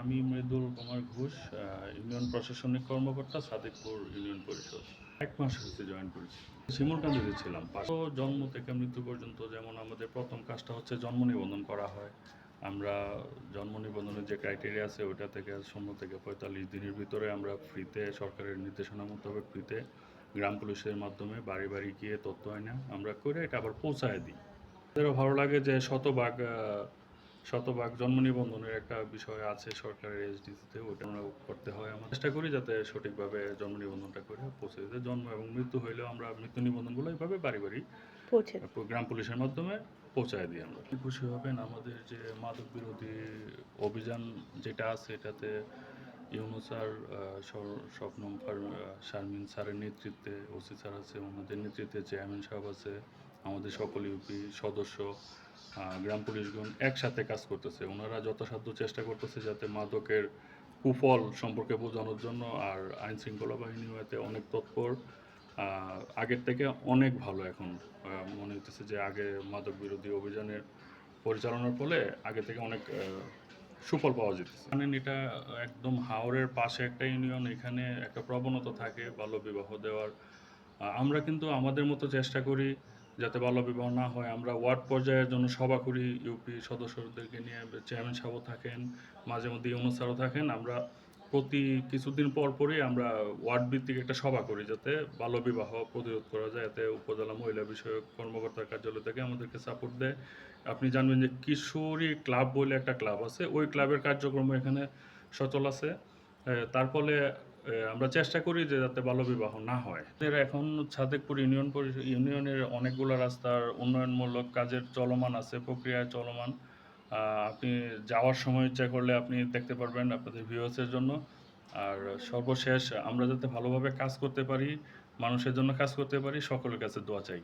আমি মৃদুল কুমার ঘোষ ইউনিয়ন প্রশাসনিক কর্মকর্তা, সাদেকপুর ইউনিয়ন পরিষদ। এক মাস হয়েছে জয়েন করেছি। শিমুলকান্দিতে ছিলাম। জন্ম থেকে মৃত্যু পর্যন্ত যেমন আমাদের প্রথম কাজটা হচ্ছে জন্ম নিবন্ধন করা হয়। আমরা জন্ম নিবন্ধনের যে ক্রাইটেরিয়া আছে ওটা থেকে শূন্য থেকে পঁয়তাল্লিশ দিনের ভিতরে আমরা ফ্রিতে সরকারের নির্দেশনা মোতাবেক ফ্রিতে গ্রাম পুলিশের মাধ্যমে বাড়ি বাড়ি গিয়ে তথ্য আয়না আমরা করে এটা আবার পৌঁছায় দিই। ভালো লাগে যে শতভাগ শতভাগ জন্ম নিবন্ধনের একটা বিষয় আছে সরকারের এসডিসিতে ওটা আমরা করতে হয় আমরা। চেষ্টা করি যাতে সঠিকভাবে জন্ম নিবন্ধনটা করে পৌঁছে দিতে। জন্ম এবং মৃত্যু হইলেও আমরা মৃত্যু নিবন্ধনগুলো এইভাবে বাড়ি বাড়ি গ্রাম পুলিশের মাধ্যমে পৌঁছায় দিই আমরা। কি খুশি হবেন আমাদের যে মাদক বিরোধী অভিযান যেটা আছে এটাতে ইউনু স্যার স্বপ্নম শারমিন স্যারের নেতৃত্বে ওসি স্যার আছে ওনাদের নেতৃত্বে চেয়ারম্যান সাহেব আছে আমাদের সকল ইউপি সদস্য গ্রাম পুলিশগণ একসাথে কাজ করতেছে। ওনারা যথাসাধ্য চেষ্টা করতেছে যাতে মাদকের কুফল সম্পর্কে বোঝানোর জন্য আর আইন শৃঙ্খলা বাহিনীও এতে অনেক তৎপর। আগের থেকে অনেক ভালো এখন মনে হইতেছে যে আগে মাদক বিরোধী অভিযানের পরিচালনার ফলে আগে থেকে অনেক সুফল পাওয়া যেতেছে। মানে এটা একদম হাওরের পাশে একটা ইউনিয়ন, এখানে একটা প্রবণতা থাকে বাল্য বিবাহ দেওয়ার আমরা কিন্তু আমাদের মতো চেষ্টা করি যাতে বাল্য বিবাহ না হয়, আমরা ওয়ার্ড পর্যায়ের জন্য সভা করি ইউপি সদস্যদেরকে নিয়ে চেয়ারম্যান সাহেবও থাকেন, মাঝে মধ্যে ইউনো স্যারও থাকেন, আমরা প্রতি কিছুদিন পর পরই আমরা ওয়ার্ড ভিত্তিক একটা সভা করি যাতে বাল্যবিবাহ প্রতিরোধ করা যায়, এতে উপজেলা মহিলা বিষয়ক কর্মকর্তার কার্যালয় থেকে আমাদেরকে সাপোর্ট দেয়। আপনি জানবেন যে কিশোরী ক্লাব বলে একটা ক্লাব আছে, ওই ক্লাবের কার্যক্রম এখানে সচল আছে। তার ফলে আমরা চেষ্টা করি যে যাতে বাল্যবিবাহ না হয়। এর এখন সাদেকপুর ইউনিয়ন ইউনিয়নের অনেকগুলো রাস্তার উন্নয়নমূলক কাজের চলমান আছে, প্রক্রিয়ায় চলমান। আপনি যাওয়ার সময় ইচ্ছা করলে আপনি দেখতে পারবেন আপনাদের ভিউয়ার্সের জন্য। আর সর্বশেষ আমরা যাতে ভালোভাবে কাজ করতে পারি, মানুষের জন্য কাজ করতে পারি, সকলের কাছে দোয়া চাই।